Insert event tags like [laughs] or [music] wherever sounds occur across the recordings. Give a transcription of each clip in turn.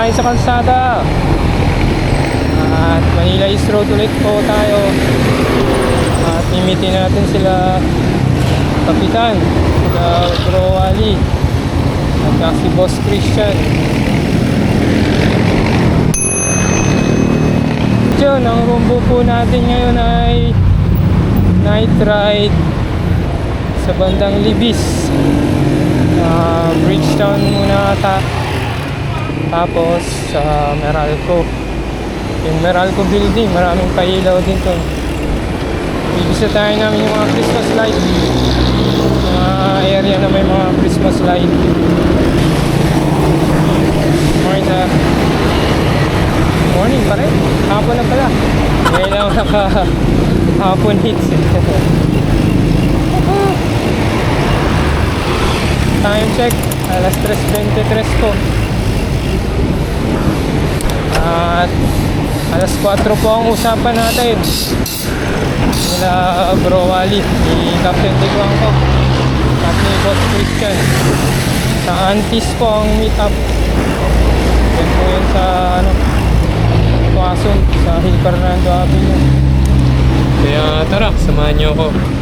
tayo sa kalsada. At Manila East Road ulit po tayo. At imitin natin sila Kapitan, sila Bro Ali At si Boss Christian. Yun, ang rumbo po natin ngayon ay Night ride sa bandang Libis. Uh, Bridgetown muna ata tapos sa Meralco. Yung Meralco building maraming pailaw din to. Bibisa tayo namin yung mga Christmas light. Mga area na may mga Christmas light. Morning sir. Morning pa rin. Hapon na pala. Ngayon lang naka hapon hits Time check, alas 3.23 po. At alas 4 po ang usapan natin. Nila Bro Wally, ni Captain Tiguang po. At ni Boss Christian. Sa Antis po ang meet up. Yan po yun sa ano, Quezon, sa Hill Fernando Avenue. Kaya tara, samahan niyo ako.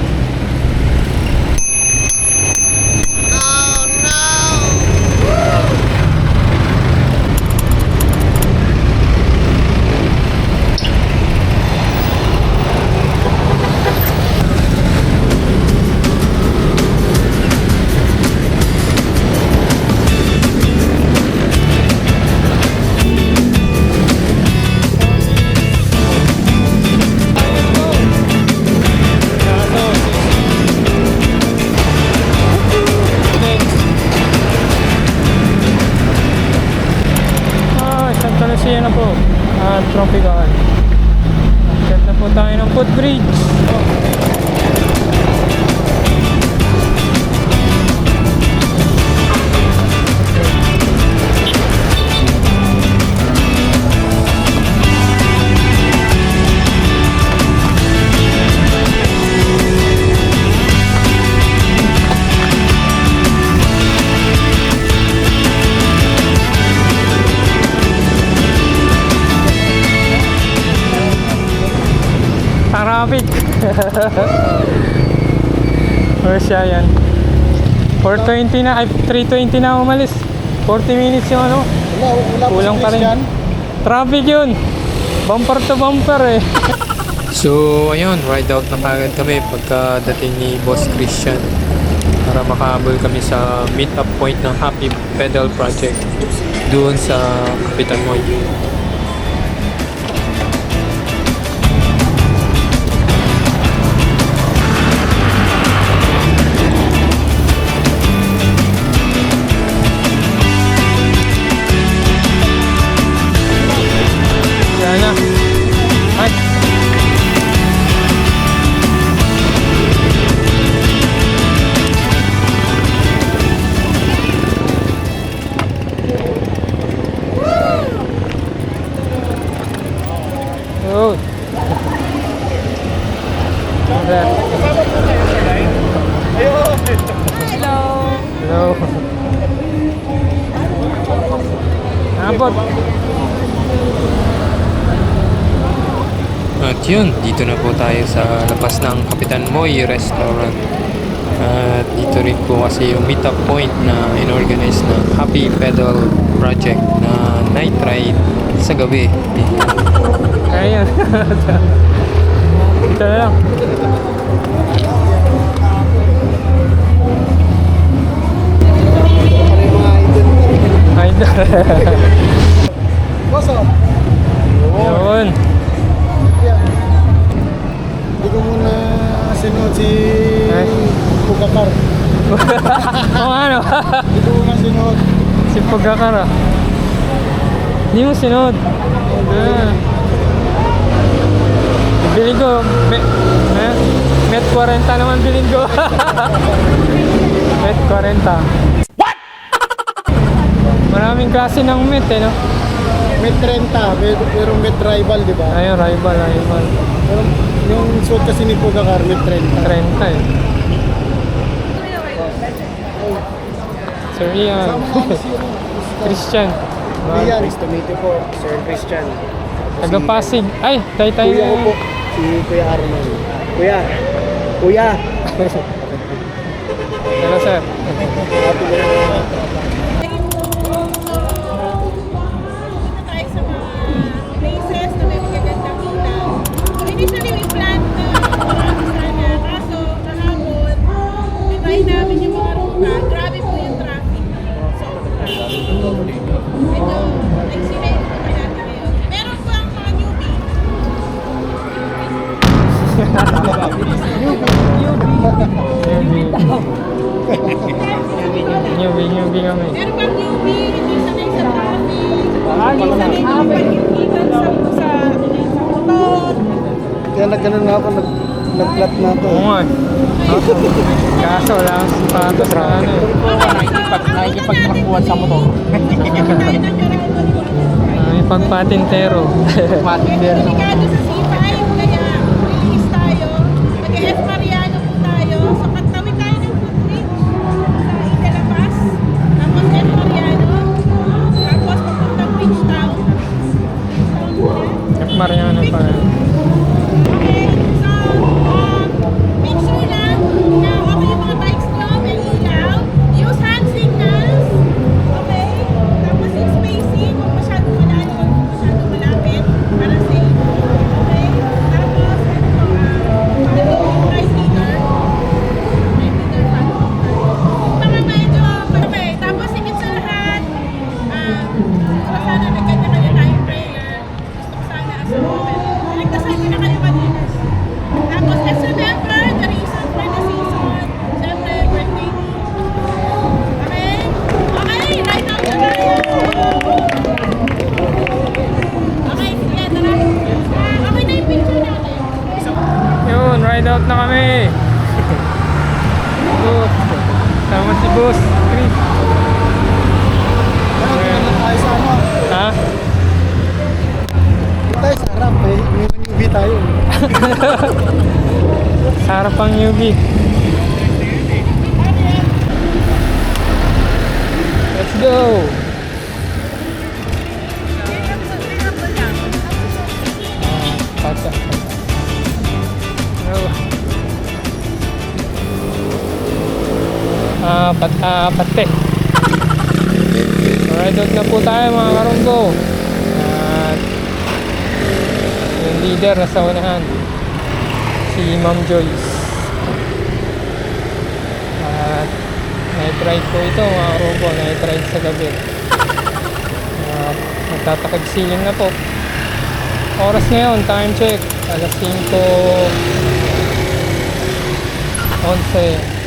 Traffic. [laughs] Where siya yan? 420 na, ay 320 na umalis. 40 minutes yung ano. Wala, wala pa Kulang pa rin. Christian. Traffic yun. Bumper to bumper eh. [laughs] So, ayun, ride out na kagad kami pagkadating ni Boss Christian para makahabol kami sa meet-up point ng Happy Pedal Project doon sa Kapitan Moy. Tayo sa labas ng Kapitan Moy Restaurant. At dito rin po kasi yung meetup point na inorganize ng Happy Pedal Project na night ride sa gabi. Ayan. Ito na lang. Ay, [laughs] si Pagkakar ah. Hindi mo sinod. Ah. Bilhin ko. Me, met 40 naman bilhin ko. [laughs] met 40. What? Maraming klase ng met eh no? Met 30, may, merong Met Rival, di ba? Ayun, rival, rival. Pero yung suot kasi ni Pugakar, Met 30. 30 eh. Sir Ian. Christian. Rian. Nice to meet you po, Sir Christian. Taga Pasig. Ay, tayo tayo. Kuya ko po, si Kuya Arman. Kuya, Kuya. Hello sir. Happy birthday. Newbie, newbie kami. Meron pang newbie, hindi sanay sa traffic. Hindi sanay sa pagkikitan sa, sa, sa motor. Kaya nagganon nga ako, nag, nag-flat na to. Oo nga. eh. Kaso wala akong sapatos na ano eh. Nakikipagtrakuhan sa motor. May pagpatintero. Matindero. Delikado sa C5, Ah, pate. Ride out na po tayo mga karunggo. At yung leader na sa unahan si Ma'am Joyce. At night ride po ito mga karunggo, night ride sa gabi. At nagtatakag siling na po. Oras ngayon, time check. Alas 5. 11.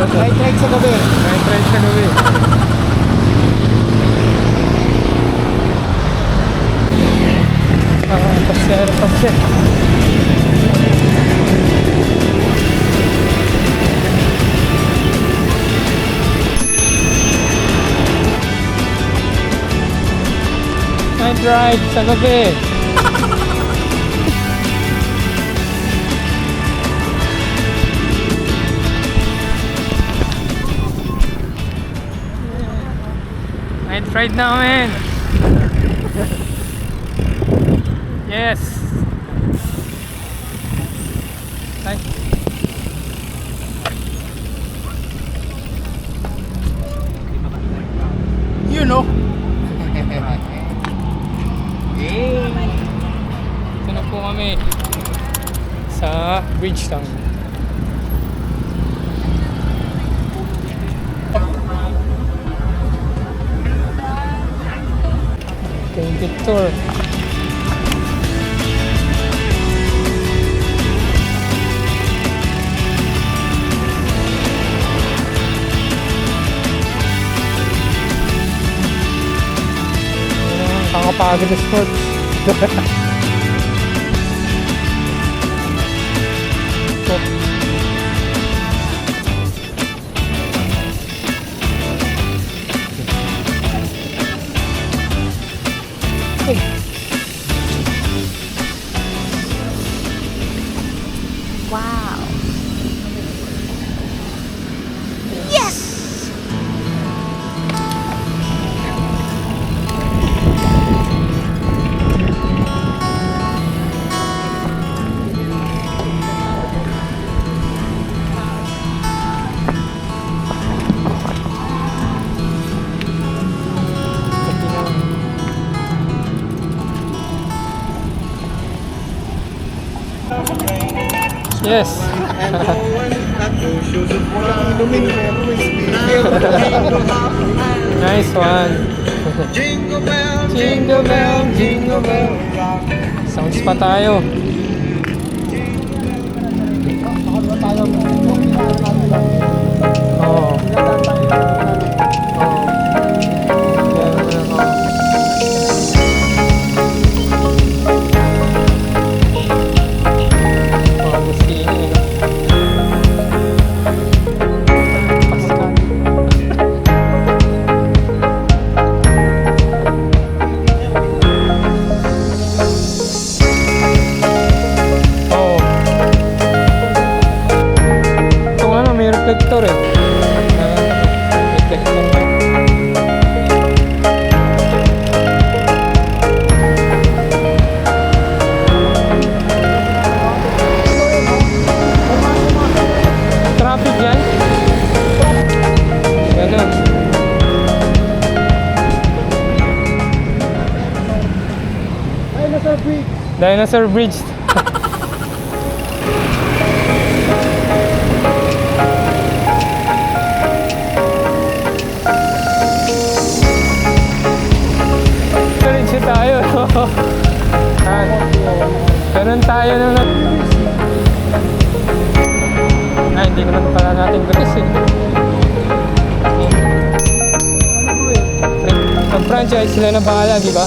Right, right sa gabi. night ride sa gabi. Ah, pasir, pasir. Night ride sa gabi. Ride namin. [laughs] yes. Thank you, tour. Kakapagod na sports. [laughs] Yes. Inumin mo yung crispy. Nice one. Jingle bell, Jingle bell, jingle bell. Sounds pa tayo. Oo. Dinosaur Bridge. Bridge tayo. [laughs] Ganun tayo nung nag... Ah, hindi naman pala natin bilis eh. Ang franchise sila na bahala, di ba?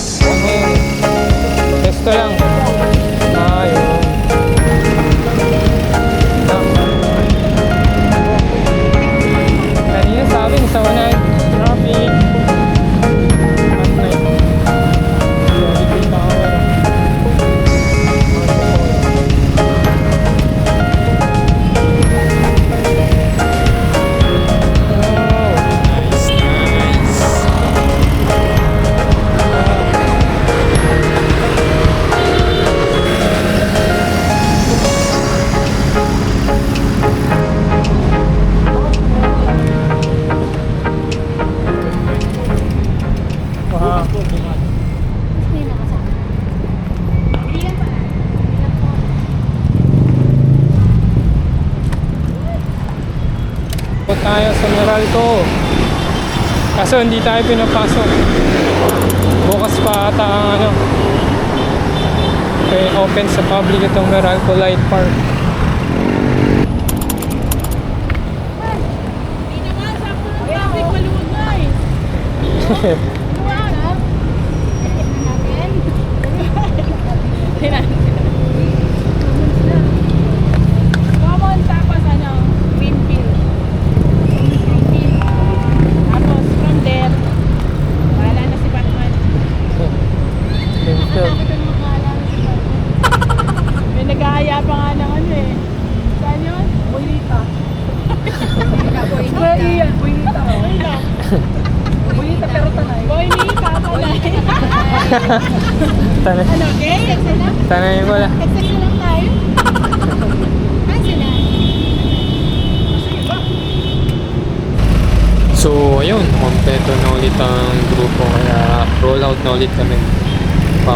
kaso hindi tayo pinapasok. Bukas pa ata ang ano okay, open sa public itong Meralco Light Park. Hehehe [laughs] [laughs]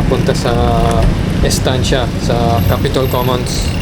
papunta sa estansya sa Capitol Commons.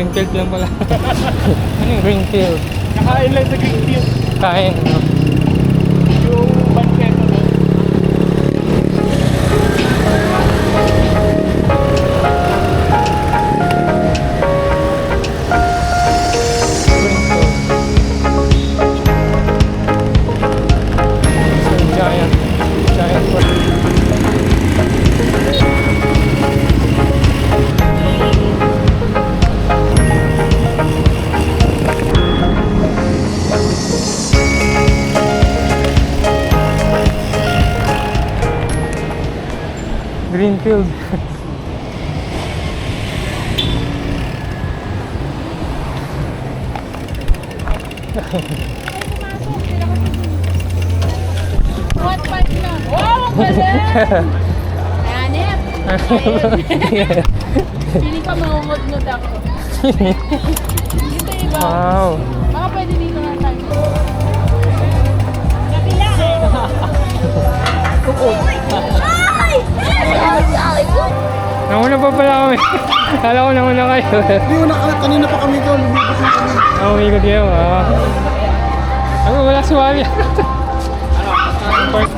Greenfield lang pala. [laughs] ano yung Greenfield? Nakain lang sa Greenfield. Kain, no? Yung Greenfield. What part na? Wow, ang galing! Hanip! Piling ka mangungod-ngod ako. Dito iba. Wow. Baka pwede dito na tayo. Kapila eh! Kukod. Nauna pa pala kami. [laughs] Kala ko nauna kayo. Hindi, una ka, kanina pa kami doon. Lumibot na kami. Ah, umikot kayo. Ah. Ano, wala suwali. Park.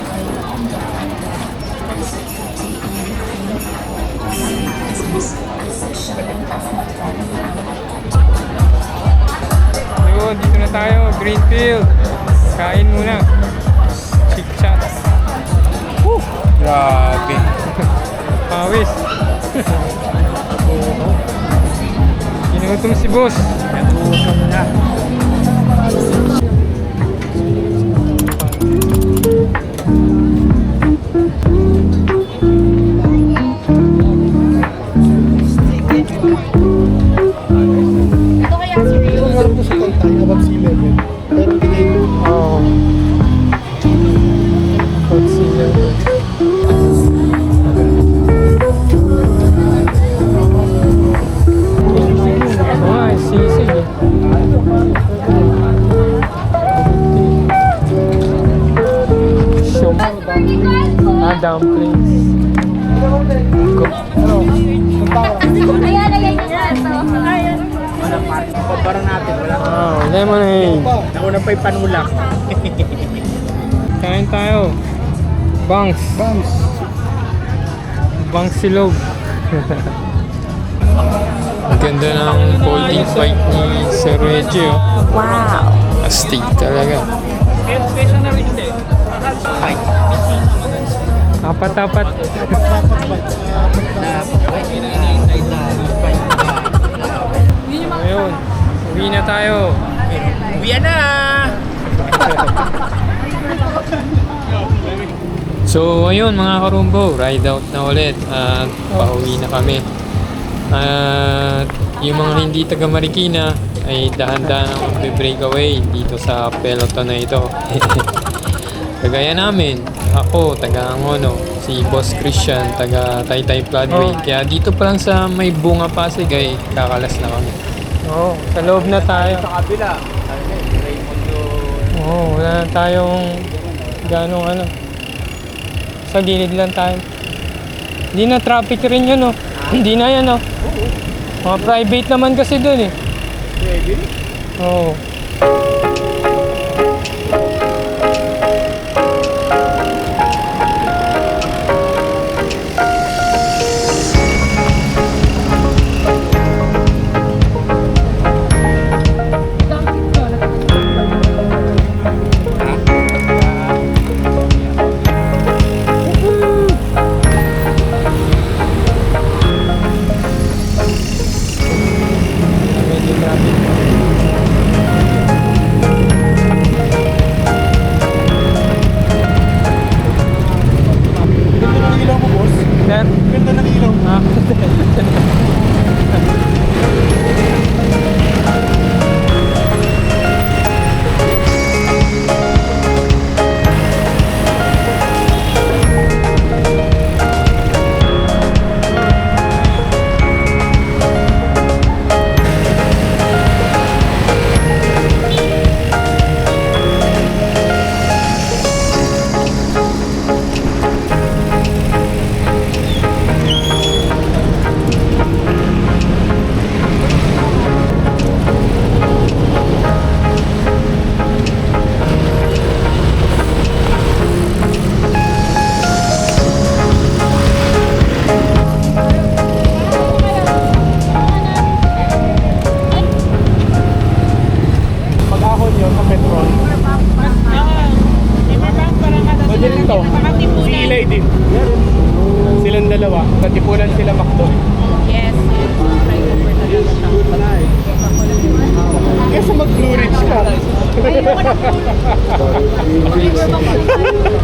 Ayun, dito na tayo. Greenfield. Kain muna. Chick chat. Woo! Grabe. Pawis. [laughs] Ginutom si boss. Nagutom na. Shum. Ah, dumplings. Ayan, ayan yan. Ayan. Pabarang natin, wala. Wow, lemonade. Nauna pa yung panulak. Kain tayo. Bangs. Bams. Bangs silog. [laughs] Ganda ng folding bike ni Sir Reggie. Oh. Wow. Astig talaga. Apat-apat. Ayun. Uwi na tayo. Uwi na! [laughs] So, ayun mga karumbo, ride out na ulit at pauwi na kami. At yung mga hindi taga Marikina ay dahan-dahan ang break away dito sa peloton na ito. [laughs] Kagaya namin, ako, taga Angono, si Boss Christian, taga Taytay Floodway. Oh. Kaya dito pa lang sa may bunga Pasig ay kakalas na kami. Oo, sa loob na tayo. Sa kabila. Raymond Oo, wala na tayong ganong ano. Sa gilid lang tayo. Hindi na traffic rin yun, oh. Hindi na yan, oh. Mga private naman kasi dun, eh. Pwede. Oo. Medyo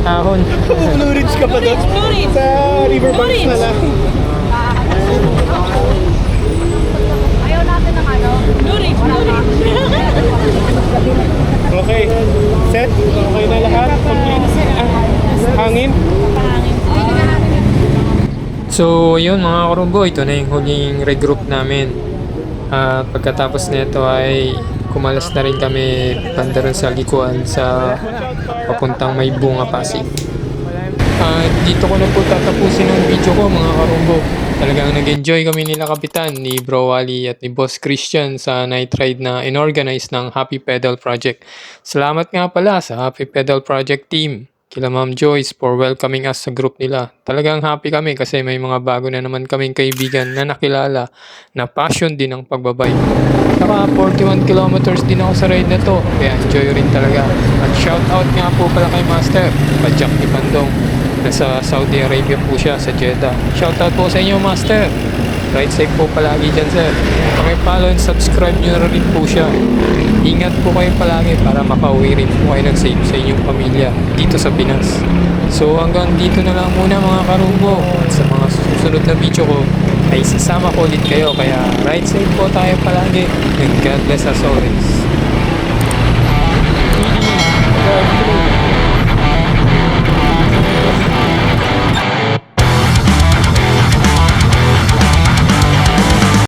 Ahon. Blue Ridge ka pa doon. Blue Ridge. Sa Riverbanks na lang. Ayaw natin ng ano? Blue Ridge, Blue Ridge. Okay. Set? Okay na lahat? Complete? Hangin? So, yun mga karumbo, ito na yung huling regroup namin. At pagkatapos nito ay kumalas na rin kami banda rin sa likuan sa papuntang may bunga Pasig. At dito ko na po tatapusin ang video ko mga karumbo. Talagang nag-enjoy kami nila kapitan ni Bro Wally at ni Boss Christian sa night ride na inorganize ng Happy Pedal Project. Salamat nga pala sa Happy Pedal Project team. Kila Ma'am Joyce for welcoming us sa group nila. Talagang happy kami kasi may mga bago na naman kaming kaibigan na nakilala na passion din ang pagbabike. Saka 41 kilometers din ako sa ride na to, kaya enjoy rin talaga. At shout out nga po pala kay Master, Pajak ni Pandong. Nasa Saudi Arabia po siya sa Jeddah. Shout out po sa inyo Master. Ride safe po palagi dyan sir. Pakipollow and subscribe nyo rin po siya. Ingat po kayo palagi para makauwi rin po kayo ng safe sa inyong pamilya dito sa Pinas. So hanggang dito na lang muna mga karunggo. At sa mga susunod na video ko ay sasama ko ulit kayo. Kaya ride safe po tayo palagi. And God bless us always.